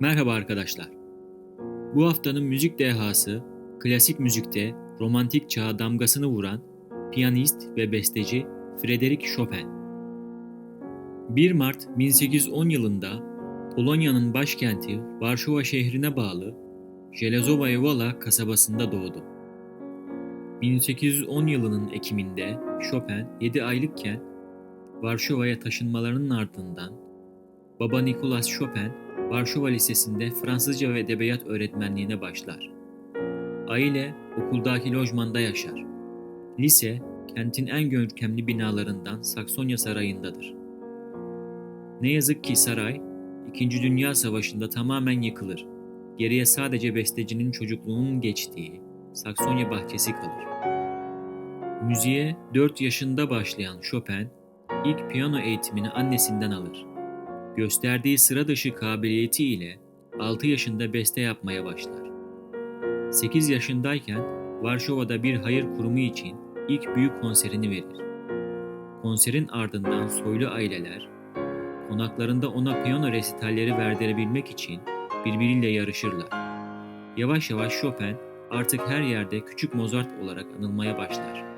Merhaba arkadaşlar. Bu haftanın müzik dehası, klasik müzikte romantik çağa damgasını vuran piyanist ve besteci Frédéric Chopin. 1 Mart 1810 yılında Polonya'nın başkenti Varşova şehrine bağlı Jelezowa Wola kasabasında doğdu. 1810 yılının Ekim'inde Chopin 7 aylıkken Varşova'ya taşınmalarının ardından baba Nicolas Chopin Varşova Lisesi'nde Fransızca ve edebiyat öğretmenliğine başlar. Aile okuldaki lojmanda yaşar. Lise, kentin en görkemli binalarından Saksonya Sarayı'ndadır. Ne yazık ki saray, İkinci Dünya Savaşı'nda tamamen yıkılır. Geriye sadece bestecinin çocukluğunun geçtiği Saksonya bahçesi kalır. Müziğe 4 yaşında başlayan Chopin, ilk piyano eğitimini annesinden alır. Gösterdiği sıra dışı kabiliyeti ile 6 yaşında beste yapmaya başlar. 8 yaşındayken Varşova'da bir hayır kurumu için ilk büyük konserini verir. Konserin ardından soylu aileler konaklarında ona piyano resitalleri verdirebilmek için birbiriyle yarışırlar. Yavaş yavaş Chopin artık her yerde küçük Mozart olarak anılmaya başlar.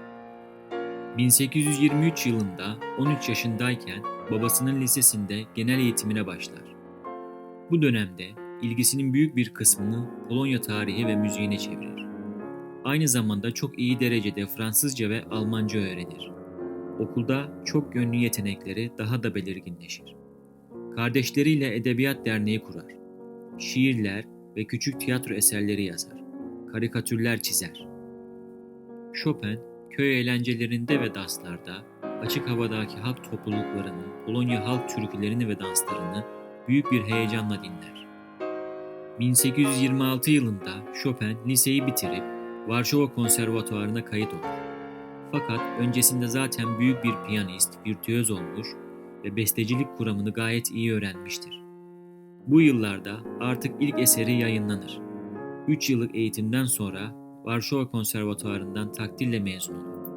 1823 yılında 13 yaşındayken babasının lisesinde genel eğitimine başlar. Bu dönemde ilgisinin büyük bir kısmını Polonya tarihi ve müziğine çevirir. Aynı zamanda çok iyi derecede Fransızca ve Almanca öğrenir. Okulda çok yönlü yetenekleri daha da belirginleşir. Kardeşleriyle Edebiyat Derneği kurar. Şiirler ve küçük tiyatro eserleri yazar. Karikatürler çizer. Chopin, köy eğlencelerinde ve danslarda açık havadaki halk topluluklarının Polonya halk türkülerini ve danslarını büyük bir heyecanla dinler. 1826 yılında Chopin liseyi bitirip Varşova Konservatuvarı'na kayıt olur. Fakat öncesinde zaten büyük bir piyanist, virtüöz olmuş ve bestecilik kuramını gayet iyi öğrenmiştir. Bu yıllarda artık ilk eseri yayınlanır. 3 yıllık eğitimden sonra Varşova Konservatuvarı'ndan takdirle mezun olur.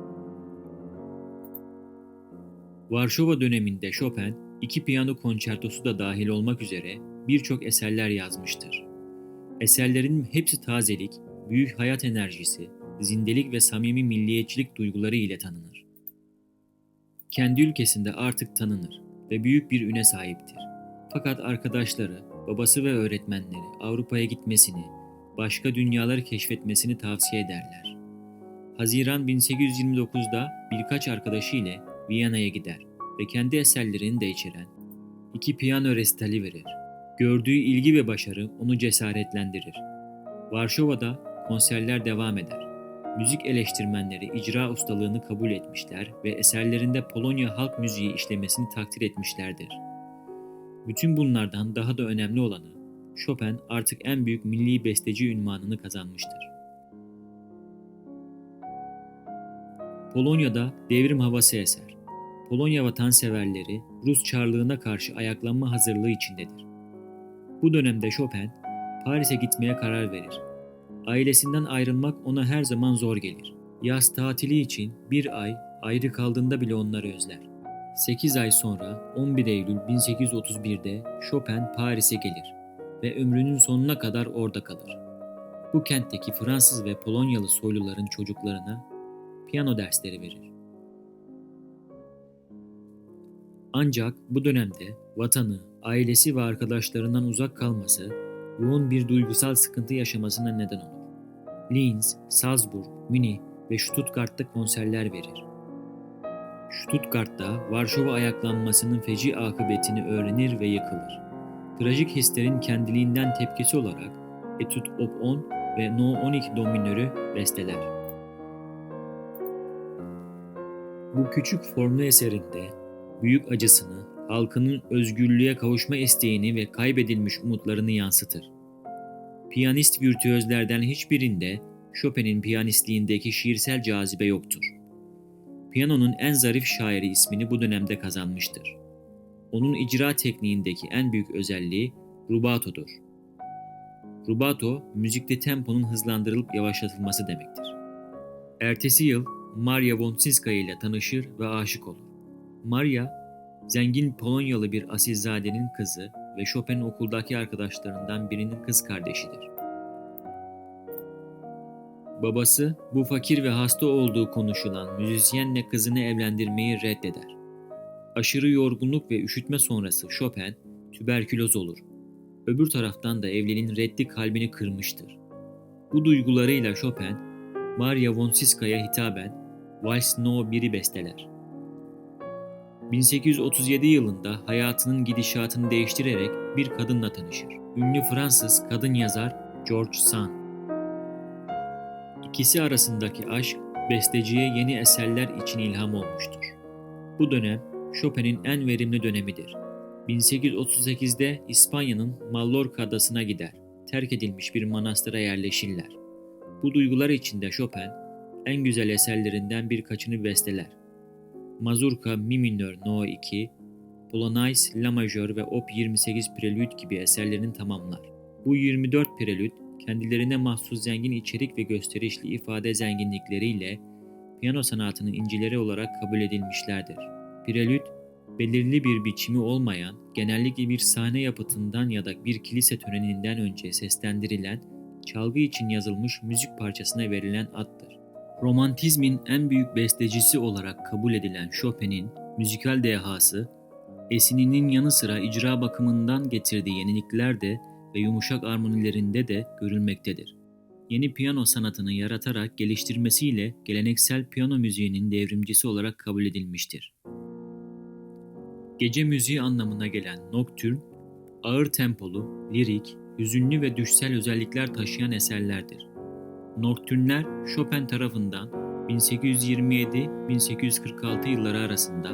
Varşova döneminde Chopin, iki piyano konçertosu da dahil olmak üzere birçok eserler yazmıştır. Eserlerin hepsi tazelik, büyük hayat enerjisi, zindelik ve samimi milliyetçilik duyguları ile tanınır. Kendi ülkesinde artık tanınır ve büyük bir üne sahiptir. Fakat arkadaşları, babası ve öğretmenleri Avrupa'ya gitmesini, başka dünyaları keşfetmesini tavsiye ederler. Haziran 1829'da birkaç arkadaşı ile Viyana'ya gider ve kendi eserlerini de içeren iki piyano resitali verir. Gördüğü ilgi ve başarı onu cesaretlendirir. Varşova'da konserler devam eder. Müzik eleştirmenleri icra ustalığını kabul etmişler ve eserlerinde Polonya halk müziği işlemesini takdir etmişlerdir. Bütün bunlardan daha da önemli olanı Chopin artık en büyük milli besteci ünvanını kazanmıştır. Polonya'da devrim havası eser. Polonya vatanseverleri Rus Çarlığına karşı ayaklanma hazırlığı içindedir. Bu dönemde Chopin Paris'e gitmeye karar verir. Ailesinden ayrılmak ona her zaman zor gelir. Yaz tatili için bir ay ayrı kaldığında bile onları özler. 8 ay sonra 11 Eylül 1831'de Chopin Paris'e gelir ve ömrünün sonuna kadar orada kalır. Bu kentteki Fransız ve Polonyalı soyluların çocuklarına piyano dersleri verir. Ancak bu dönemde vatanı, ailesi ve arkadaşlarından uzak kalması yoğun bir duygusal sıkıntı yaşamasına neden olur. Linz, Salzburg, Münih ve Stuttgart'ta konserler verir. Stuttgart'ta Varşova ayaklanmasının feci akıbetini öğrenir ve yıkılır. Trajik hislerin kendiliğinden tepkisi olarak Etüt Op 10 ve No 12 dominörü besteler. Bu küçük formlu eserinde büyük acısını, halkının özgürlüğe kavuşma isteğini ve kaybedilmiş umutlarını yansıtır. Piyanist virtüözlerden hiçbirinde Chopin'in piyanistliğindeki şiirsel cazibe yoktur. Piyanonun en zarif şairi ismini bu dönemde kazanmıştır. Onun icra tekniğindeki en büyük özelliği rubatodur. Rubato, müzikte temponun hızlandırılıp yavaşlatılması demektir. Ertesi yıl Maria Wonsinska ile tanışır ve aşık olur. Maria, zengin Polonyalı bir asilzadenin kızı ve Chopin'in okuldaki arkadaşlarından birinin kız kardeşidir. Babası bu fakir ve hasta olduğu konuşulan müzisyenle kızını evlendirmeyi reddeder. Aşırı yorgunluk ve üşütme sonrası Chopin tüberküloz olur. Öbür taraftan da evliliğin reddi kalbini kırmıştır. Bu duygularıyla Chopin, Maria von Siska'ya hitaben Vals No. 1'i besteler. 1837 yılında hayatının gidişatını değiştirerek bir kadınla tanışır. Ünlü Fransız kadın yazar George Sand. İkisi arasındaki aşk besteciye yeni eserler için ilham olmuştur. Bu dönem Chopin'in en verimli dönemidir. 1838'de İspanya'nın Mallorca adasına gider. Terk edilmiş bir manastıra yerleşirler. Bu duygular içinde Chopin en güzel eserlerinden birkaçını besteler. Mazurka Mi minör No. 2, Polonaise La majör ve Op 28 Prelüt gibi eserlerini tamamlar. Bu 24 prelüt kendilerine mahsus zengin içerik ve gösterişli ifade zenginlikleriyle piyano sanatının incileri olarak kabul edilmişlerdir. Prelüt, belirli bir biçimi olmayan, genellikle bir sahne yapıtından ya da bir kilise töreninden önce seslendirilen, çalgı için yazılmış müzik parçasına verilen addır. Romantizmin en büyük bestecisi olarak kabul edilen Chopin'in müzikal dehası, esininin yanı sıra icra bakımından getirdiği yenilikler de ve yumuşak armonilerinde de görülmektedir. Yeni piyano sanatını yaratarak geliştirmesiyle geleneksel piyano müziğinin devrimcisi olarak kabul edilmiştir. Gece müziği anlamına gelen nocturne, ağır tempolu, lirik, hüzünlü ve düşsel özellikler taşıyan eserlerdir. Nocturnler Chopin tarafından 1827-1846 yılları arasında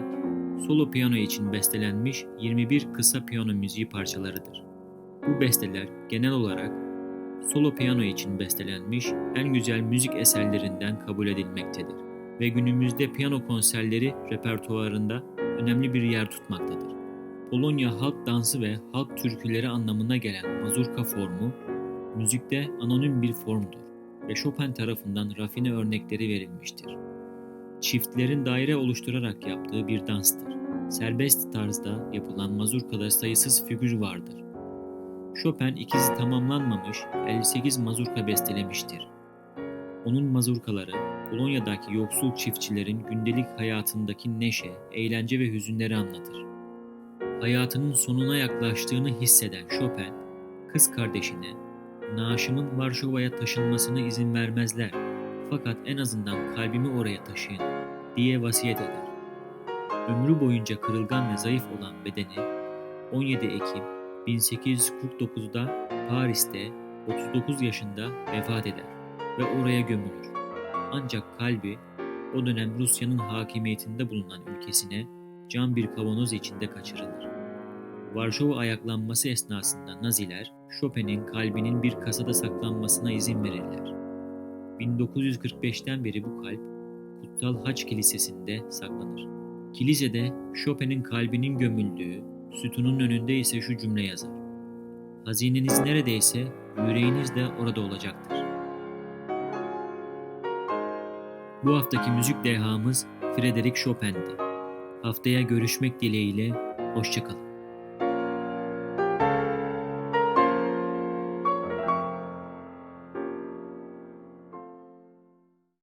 solo piyano için bestelenmiş 21 kısa piyano müziği parçalarıdır. Bu besteler genel olarak solo piyano için bestelenmiş en güzel müzik eserlerinden kabul edilmektedir ve günümüzde piyano konserleri repertuarında önemli bir yer tutmaktadır. Polonya halk dansı ve halk türküleri anlamına gelen mazurka formu, müzikte anonim bir formdur ve Chopin tarafından rafine örnekleri verilmiştir. Çiftlerin daire oluşturarak yaptığı bir danstır. Serbest tarzda yapılan mazurkada sayısız figür vardır. Chopin ikizi tamamlanmamış 58 mazurka bestelemiştir. Onun mazurkaları Polonya'daki yoksul çiftçilerin gündelik hayatındaki neşe, eğlence ve hüzünleri anlatır. Hayatının sonuna yaklaştığını hisseden Chopin, kız kardeşine naaşımın Varşova'ya taşınmasına izin vermezler fakat en azından kalbimi oraya taşıyın diye vasiyet eder. Ömrü boyunca kırılgan ve zayıf olan bedeni 17 Ekim 1849'da Paris'te 39 yaşında vefat eder ve oraya gömülür. Ancak kalbi o dönem Rusya'nın hakimiyetinde bulunan ülkesine cam bir kavanoz içinde kaçırılır. Varşova ayaklanması esnasında Naziler Chopin'in kalbinin bir kasada saklanmasına izin verirler. 1945'ten beri bu kalp Kutsal Haç Kilisesi'nde saklanır. Kilisede Chopin'in kalbinin gömüldüğü, sütunun önünde ise şu cümle yazar. Hazineniz neredeyse yüreğiniz de orada olacaktır. Bu haftaki müzik dehamız Frederick Chopin'di. Haftaya görüşmek dileğiyle, hoşçakalın.